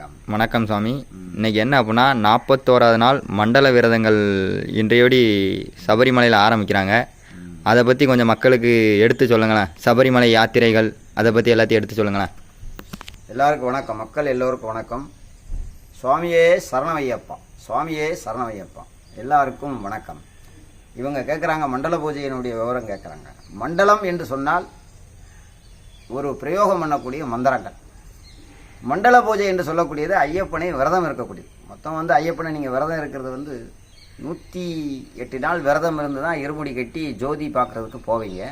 வணக்கம். வணக்கம் சுவாமி இன்னைக்கு என்ன அப்படின்னா நாற்பத்தோராவது நாள் மண்டல விரதங்கள் இன்றையோடி சபரிமலையில் ஆரம்பிக்கிறாங்க. அதை பற்றி கொஞ்சம் மக்களுக்கு எடுத்து சொல்லுங்களேன். சபரிமலை யாத்திரைகள் அதை பற்றி எல்லாத்தையும் எடுத்து சொல்லுங்களேன். எல்லாருக்கும் வணக்கம். மக்கள் எல்லோருக்கும் வணக்கம். சுவாமியே சரணமையப்பா. சுவாமியே சரணமையப்பா. எல்லாருக்கும் வணக்கம். இவங்க கேட்குறாங்க மண்டல பூஜையினுடைய விவரம் கேட்குறாங்க மண்டலம் என்று சொன்னால் ஒரு பிரயோகம் பண்ணக்கூடிய மந்திரங்கள். மண்டல பூஜை என்று சொல்லக்கூடியது ஐயப்பனை விரதம் இருக்கக்கூடியது. மொத்தம் வந்து ஐயப்பனை நீங்கள் விரதம் இருக்கிறது வந்து நூற்றி எட்டு நாள் விரதம் இருந்து தான் இருமுடி கட்டி ஜோதி பார்க்குறதுக்கு போவீங்க.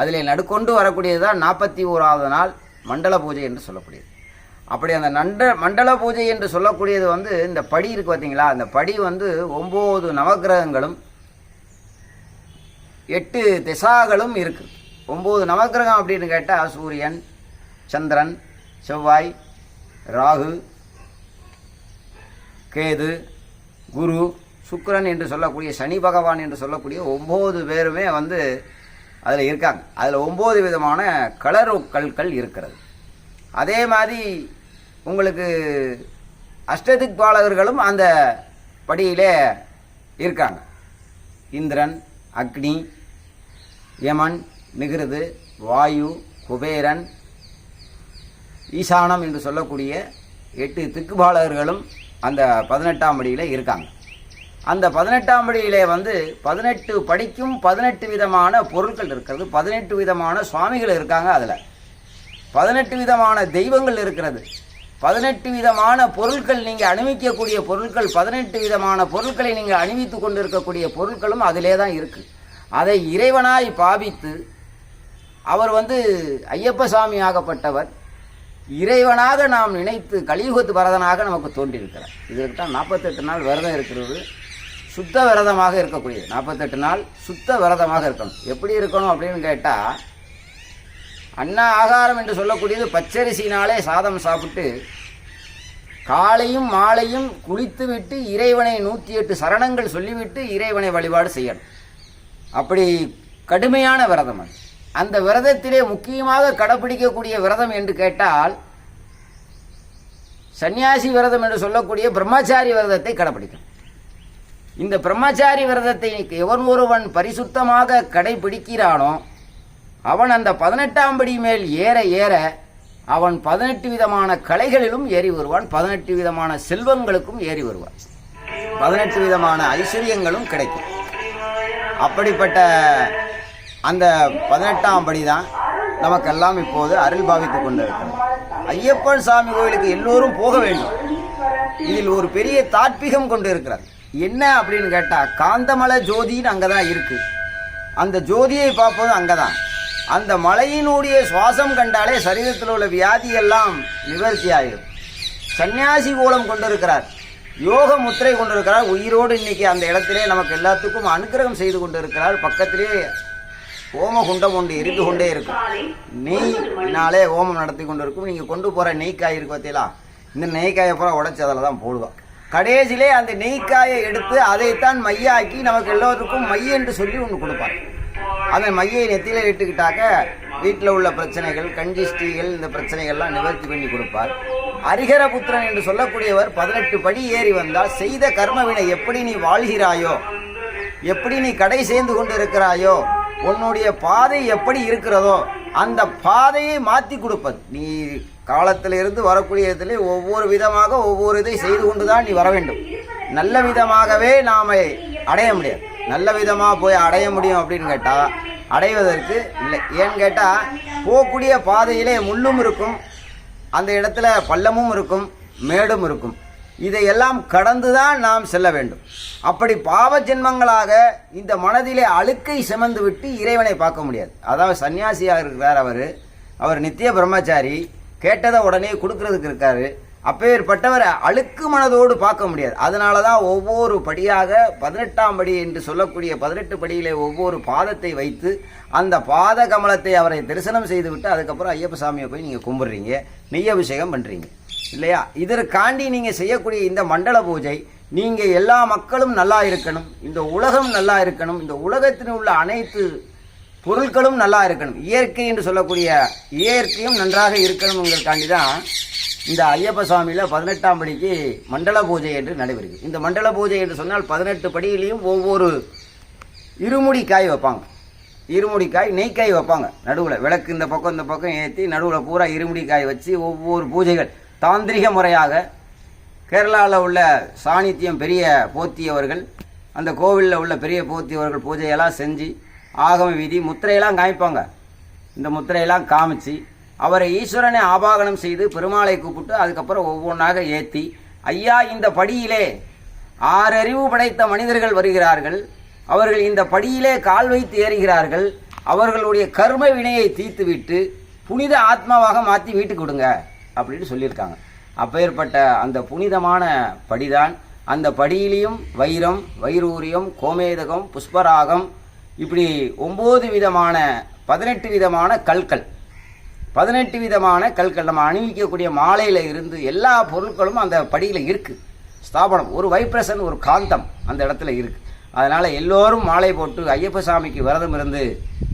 அதில் நடுக்கொண்டு வரக்கூடியது தான் நாற்பத்தி ஓராவது நாள் மண்டல பூஜை என்று சொல்லக்கூடியது. அப்படி அந்த நண்ட மண்டல பூஜை என்று சொல்லக்கூடியது வந்து இந்த படி இருக்கு பார்த்தீங்களா அந்த படி வந்து ஒம்பது நவக்கிரகங்களும் எட்டு திசாகளும் இருக்குது ஒம்பது நவக்கிரகம் அப்படின்னு கேட்டால் சூரியன் சந்திரன் செவ்வாய் ராகு கேது குரு சுக்கரன் என்று சொல்லக்கூடிய சனி பகவான் என்று சொல்லக்கூடிய ஒம்பது பேருமே வந்து அதில் இருக்காங்க. அதில் ஒம்பது விதமான கலரு கல்கள் இருக்கிறது. அதே மாதிரி உங்களுக்கு அஷ்டதிக்பாலகர்களும் அந்த படியிலே இருக்காங்க. இந்திரன் அக்னி யமன் நிகிருது வாயு குபேரன் ஈசானம் என்று சொல்லக்கூடிய எட்டு திக்குபாலகர்களும் அந்த பதினெட்டாம் படியில் இருக்காங்க. அந்த பதினெட்டாம் படியிலே வந்து பதினெட்டு படிக்கும் பதினெட்டு விதமான பொருட்கள் இருக்கிறது. பதினெட்டு விதமான சுவாமிகள் இருக்காங்க அதில். பதினெட்டு விதமான தெய்வங்கள் இருக்கிறது. பதினெட்டு விதமான பொருட்கள் நீங்கள் அணிவிக்கக்கூடிய பொருட்கள் பதினெட்டு விதமான பொருட்களை நீங்கள் அணிவித்து கொண்டிருக்கக்கூடிய பொருட்களும் அதிலே தான் இருக்குது அதை இறைவனாய் பாவித்து அவர் வந்து ஐயப்ப சாமி ஆகப்பட்டவர். இறைவனாக நாம் நினைத்து கலியுகத்து வரதனாக நமக்கு தோன்றியிருக்கிறார். இதற்கு தான் நாற்பத்தெட்டு நாள் விரதம் இருக்கிறது. சுத்த விரதமாக இருக்கக்கூடியது. நாற்பத்தெட்டு நாள் சுத்த விரதமாக இருக்கணும். எப்படி இருக்கணும் அப்படின்னு கேட்டால் அன்ன ஆகாரம் என்று சொல்லக்கூடியது பச்சரிசினாலே சாதம் சாப்பிட்டு காலையும் மாலையும் குளித்துவிட்டு இறைவனை நூற்றி எட்டு சரணங்கள் சொல்லிவிட்டு இறைவனை வழிபாடு செய்யணும். அப்படி கடுமையான விரதம் அது. அந்த விரதத்திலே முக்கியமாக கடைபிடிக்கக்கூடிய விரதம் என்று கேட்டால் சன்னியாசி விரதம் என்று சொல்லக்கூடிய பிரம்மச்சாரி விரதத்தை கடைபிடிக்கணும். இந்த பிரம்மச்சாரி விரதத்தை எவன் ஒருவன் பரிசுத்தமாக கடைபிடிக்கிறானோ அவன் அந்த பதினெட்டாம் படி மேல் ஏற ஏற அவன் பதினெட்டு விதமான கலைகளிலும் ஏறி வருவான் பதினெட்டு விதமான செல்வங்களுக்கும் ஏறி வருவான். பதினெட்டு விதமான ஐஸ்வர்யங்களும் கிடைக்கும். அப்படிப்பட்ட அந்த பதினெட்டாம் படி தான் நமக்கெல்லாம் இப்போது அருள் பாவித்துக் கொண்டிருக்கிறோம் ஐயப்பன் சாமி கோயிலுக்கு எல்லோரும் போக வேண்டும். இதில் ஒரு பெரிய தாத்பிகம் கொண்டு இருக்கிறது என்ன அப்படின்னு கேட்டால் காந்தமலை ஜோதின்னு அங்கே தான் இருக்குது அந்த ஜோதியை பார்ப்பதும் அங்கே தான் அந்த மலையினுடைய சுவாசம் கண்டாலே சரீரத்தில் உள்ள வியாதி எல்லாம் நிவர்த்தி ஆகிடும் சன்னியாசி கோலம் கொண்டிருக்கிறார். யோக முத்திரை கொண்டிருக்கிறார். உயிரோடு இன்னைக்கு அந்த இடத்திலே நமக்கு எல்லாத்துக்கும் அனுக்கிரகம் செய்து கொண்டிருக்கிறார். பக்கத்திலே ஓமகுண்டம் ஒன்று எரிந்து கொண்டே இருக்கும் நெய்னாலே ஓமம் நடத்தி கொண்டு இருக்கும். நீங்கள் கொண்டு போகிற நெய்க்காய் இருக்கு பார்த்தீங்களா இந்த நெய்க்காயை பூரா உடச்சி அதில் தான் போடுவோம் கடைசியிலே அந்த நெய்க்காயை எடுத்து அதைத்தான் மையாக்கி நமக்கு எல்லோருக்கும் மை என்று சொல்லி ஒன்று கொடுப்பார். அந்த மையை நெத்தியில் இட்டுக்கிட்டாக்க வீட்டில் உள்ள பிரச்சனைகள் கஞ்சிஷ்டிகள் இந்த பிரச்சனைகள்லாம் நிவர்த்தி பண்ணி கொடுப்பார். ஹரிஹரபுத்திரன் என்று சொல்லக்கூடியவர் பதினெட்டு படி ஏறி வந்தால் செய்த கர்மவினை எப்படி நீ வாழ்கிறாயோ எப்படி நீ கடை சேர்ந்து கொண்டு இருக்கிறாயோ உன்னுடைய பாதை எப்படி இருக்கிறதோ அந்த பாதையை மாற்றி கொடுப்பது. நீ காலத்திலிருந்து வரக்கூடிய இடத்துல ஒவ்வொரு விதமாக ஒவ்வொரு இதை செய்து கொண்டு தான் நீ வர வேண்டும் நல்ல விதமாகவே நாம் அடைய முடியாது. நல்ல விதமாக போய் அடைய முடியும் அப்படின்னு கேட்டால் அடைவதற்கு இல்லை. ஏன்னு கேட்டால் போகக்கூடிய பாதையிலே முள்ளும் இருக்கும் அந்த இடத்துல பள்ளமும் இருக்கும் மேடும் இருக்கும். இதையெல்லாம் கடந்து தான் நாம் செல்ல வேண்டும். அப்படி பாவ ஜென்மங்களாக இந்த மனதிலே அழுக்கை சுமந்து விட்டு இறைவனை பார்க்க முடியாது. அதாவது சன்னியாசியாக இருக்கிறார் அவர். அவர் நித்திய பிரம்மச்சாரி. கேட்டதை உடனே கொடுக்கறதுக்கு இருக்காரு. அப்பேற்பட்டவரை அழுக்கு மனதோடு பார்க்க முடியாது. அதனால தான் ஒவ்வொரு படியாக பதினெட்டாம் படி என்று சொல்லக்கூடிய பதினெட்டு படியிலே ஒவ்வொரு பாதத்தை வைத்து அந்த பாத கமலத்தை அவரை தரிசனம் செய்துவிட்டு அதுக்கப்புறம் ஐயப்ப சாமியை போய் நீங்கள் கும்பிட்றீங்க. நெய் அபிஷேகம் பண்ணுறீங்க இல்லையா? இதற்காண்டி நீங்கள் செய்யக்கூடிய இந்த மண்டல பூஜை நீங்கள் எல்லா மக்களும் நல்லா இருக்கணும் இந்த உலகம் நல்லா இருக்கணும் இந்த உலகத்தில் உள்ள அனைத்து பொருட்களும் நல்லா இருக்கணும். இயற்கை என்று சொல்லக்கூடிய இயற்கையும் நன்றாக இருக்கணுங்கிறதுக்காண்டி தான் இந்த ஐயப்ப சுவாமியில் பதினெட்டாம் படிக்கு மண்டல பூஜை என்று நடைபெறுது இந்த மண்டல பூஜை என்று சொன்னால் பதினெட்டு படியிலையும் ஒவ்வொரு இருமுடி காய் வைப்பாங்க. இருமுடி காய் நெய்க்காய் வைப்பாங்க. நடுவில் விளக்கு இந்த பக்கம் இந்த பக்கம் ஏற்றி நடுவில் பூரா இருமுடி காய் வச்சு ஒவ்வொரு பூஜைகள். தாந்திரிக முறையாக கேரளாவில் உள்ள சாணித்தியம் பெரிய போத்தியவர்கள் அந்த கோவிலில் உள்ள பெரிய போத்தியவர்கள் பூஜையெல்லாம் செஞ்சு ஆகம விதி முத்திரையெல்லாம் காமிப்பாங்க. இந்த முத்திரையெல்லாம் காமிச்சு அவரை ஈஸ்வரனை ஆபாகனம் செய்து பெருமாளை கூப்பிட்டு அதுக்கப்புறம் ஒவ்வொன்றாக ஏற்றி ஐயா இந்த படியிலே ஆறறிவு படைத்த மனிதர்கள் வருகிறார்கள். அவர்கள் இந்த படியிலே கால் வைத்து ஏறுகிறார்கள். அவர்களுடைய கர்ம வினையை தீர்த்துவிட்டு புனித ஆத்மாவாக மாற்றி வீட்டுக்கு விடுங்க அப்படின்னு சொல்லியிருக்காங்க. அப்பேற்பட்ட அந்த புனிதமான படிதான். அந்த படியிலையும் வைரம் வைரூரியம் கோமேதகம் புஷ்பராகம் இப்படி ஒம்பது விதமான பதினெட்டு விதமான கற்கள். பதினெட்டு விதமான கற்கள் நம்ம அணிவிக்கக்கூடிய மாலையில் இருந்து எல்லா பொருட்களும் அந்த படியில் இருக்குது ஸ்தாபனம். ஒரு வைப்ரஷன் ஒரு காந்தம் அந்த இடத்துல இருக்குது அதனால் எல்லோரும் மாலை போட்டு ஐயப்ப சாமிக்கு விரதம் இருந்து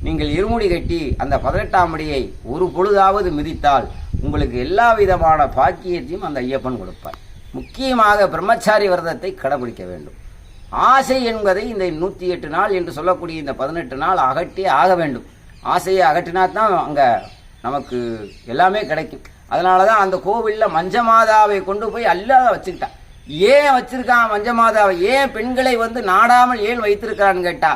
நீங்கள் இருமுடி கட்டி அந்த பதினெட்டாம் அடியை ஒரு பொழுதாவது மிதித்தால் உங்களுக்கு எல்லா விதமான பாக்கியத்தையும் அந்த ஐயப்பன் கொடுப்பார். முக்கியமாக பிரம்மச்சாரி விரதத்தை கடைபிடிக்க வேண்டும். ஆசை என்பதை இந்த நூற்றி எட்டு நாள் என்று சொல்லக்கூடிய இந்த பதினெட்டு நாள் அகட்டி ஆக வேண்டும். ஆசையை அகற்றினா தான் அங்கே நமக்கு எல்லாமே கிடைக்கும். அதனால தான் அந்த கோவிலில் மஞ்சமாதாவை கொண்டு போய் அல்லாத வச்சுக்கிட்டான் ஏன் வச்சிருக்கான் மஞ்சமாதாவை? ஏன் பெண்களை வந்து நாடாமல் ஏன் வைத்திருக்கிறான்னு கேட்டா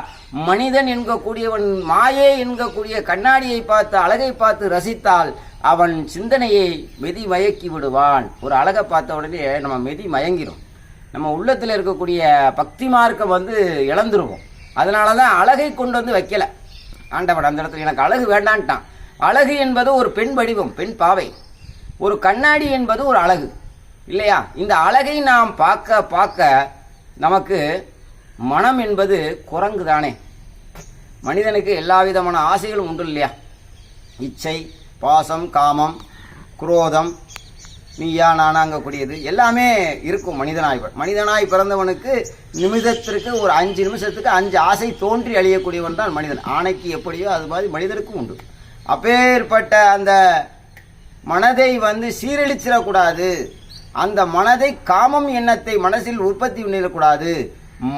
மனிதன் என்கக்கூடியவன் மாயே என்கக்கூடிய கண்ணாடியை பார்த்து அழகை பார்த்து ரசித்தால் அவன் சிந்தனையை மெதி மயக்கி விடுவான். ஒரு அழகை பார்த்த உடனே நம்ம மெதி மயங்கிடும் நம்ம உள்ளத்தில் இருக்கக்கூடிய பக்தி மார்க்கம் வந்து இழந்துருவோம். அதனால தான் அழகை கொண்டு வந்து வைக்கல. ஆண்டவன் அந்த இடத்துல எனக்கு அழகு வேண்டான்ட்டான். அழகு என்பது ஒரு பெண் வடிவம் பெண் பாவை. ஒரு கண்ணாடி என்பது ஒரு அழகு. இல்லையா? இந்த அழகை நாம் பார்க்க பார்க்க நமக்கு மனம் என்பது குரங்கு தானே மனிதனுக்கு எல்லா விதமான ஆசைகளும் உண்டு இல்லையா? இச்சை பாசம் காமம் குரோதம் நீயா நானாங்கக்கூடியது எல்லாமே இருக்கும் மனிதனாய். மனிதனாய் பிறந்தவனுக்கு நிமிடத்திற்கு ஒரு அஞ்சு நிமிஷத்துக்கு அஞ்சு ஆசை தோன்றி அழியக்கூடியவன் தான் மனிதன். ஆணைக்கு எப்படியோ அது மாதிரி மனிதனுக்கும் உண்டு. அப்பேற்பட்ட அந்த மனதை வந்து சீரழிச்சிடக்கூடாது. அந்த மனதை காமம் எண்ணத்தை மனசில் உற்பத்தி பண்ணிடக்கூடாது.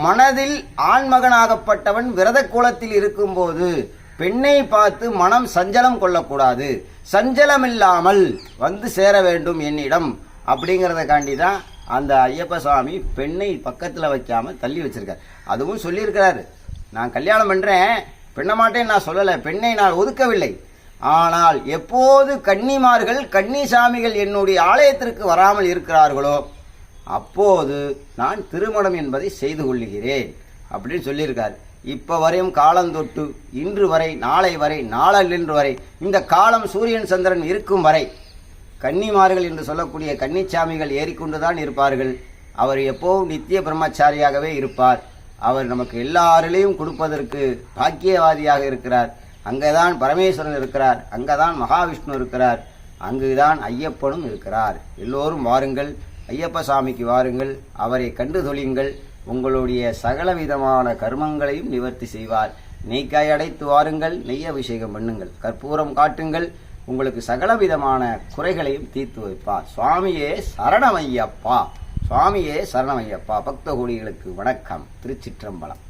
மனதில் ஆண்மகனாகப்பட்டவன் விரத கோலத்தில் இருக்கும்போது பெண்ணை பார்த்து மனம் சஞ்சலம் கொள்ளக்கூடாது. சஞ்சலம் இல்லாமல் வந்து சேர வேண்டும் என்னிடம். அப்படிங்கிறதுக்காண்டி தான் அந்த ஐயப்ப சுவாமி பெண்ணை பக்கத்தில் வைக்காமல் தள்ளி வச்சிருக்கார். அதுவும் சொல்லியிருக்கிறாரு. நான் கல்யாணம் பண்ணுறேன் பெண்ண மாட்டேன்னு நான் சொல்லலை. பெண்ணை நான் ஒதுக்கவில்லை. ஆனால் எப்போது கன்னிமார்கள் கன்னிசாமிகள் என்னுடைய ஆலயத்திற்கு வராமல் இருக்கிறார்களோ அப்போது நான் திருமணம் என்பதை செய்து கொள்ளுகிறேன் அப்படின்னு சொல்லியிருக்கார். இப்போ வரையும் காலந்தொட்டு இன்று வரை நாளை வரை நாளன்று வரை இந்த காலம் சூரியன் சந்திரன் இருக்கும் வரை கன்னிமார்கள் என்று சொல்லக்கூடிய கன்னிச்சாமிகள் ஏறிக்கொண்டுதான் இருப்பார்கள். அவர் எப்போவும் நித்திய பிரம்மச்சாரியாகவே இருப்பார். அவர் நமக்கு எல்லாருலேயும் கொடுப்பதற்கு பாக்கியவாதியாக இருக்கிறார். அங்கேதான் பரமேஸ்வரன் இருக்கிறார் அங்கதான் மகாவிஷ்ணு இருக்கிறார் அங்குதான் ஐயப்பனும் இருக்கிறார். எல்லோரும் வாருங்கள் ஐயப்ப சாமிக்கு வாருங்கள் அவரை கண்டு தொழியுங்கள் உங்களுடைய சகல விதமான கர்மங்களையும் நிவர்த்தி செய்வார். நெய்க்காய் அடைத்து வாருங்கள் நெய் அபிஷேகம் பண்ணுங்கள் கற்பூரம் காட்டுங்கள் உங்களுக்கு சகல விதமான குறைகளையும் தீர்த்து வைப்பார். சுவாமியே சரணமையப்பா சுவாமியே சரணமையப்பா. பக்த கோடிகளுக்கு வணக்கம் திருச்சிற்றம்பலம்.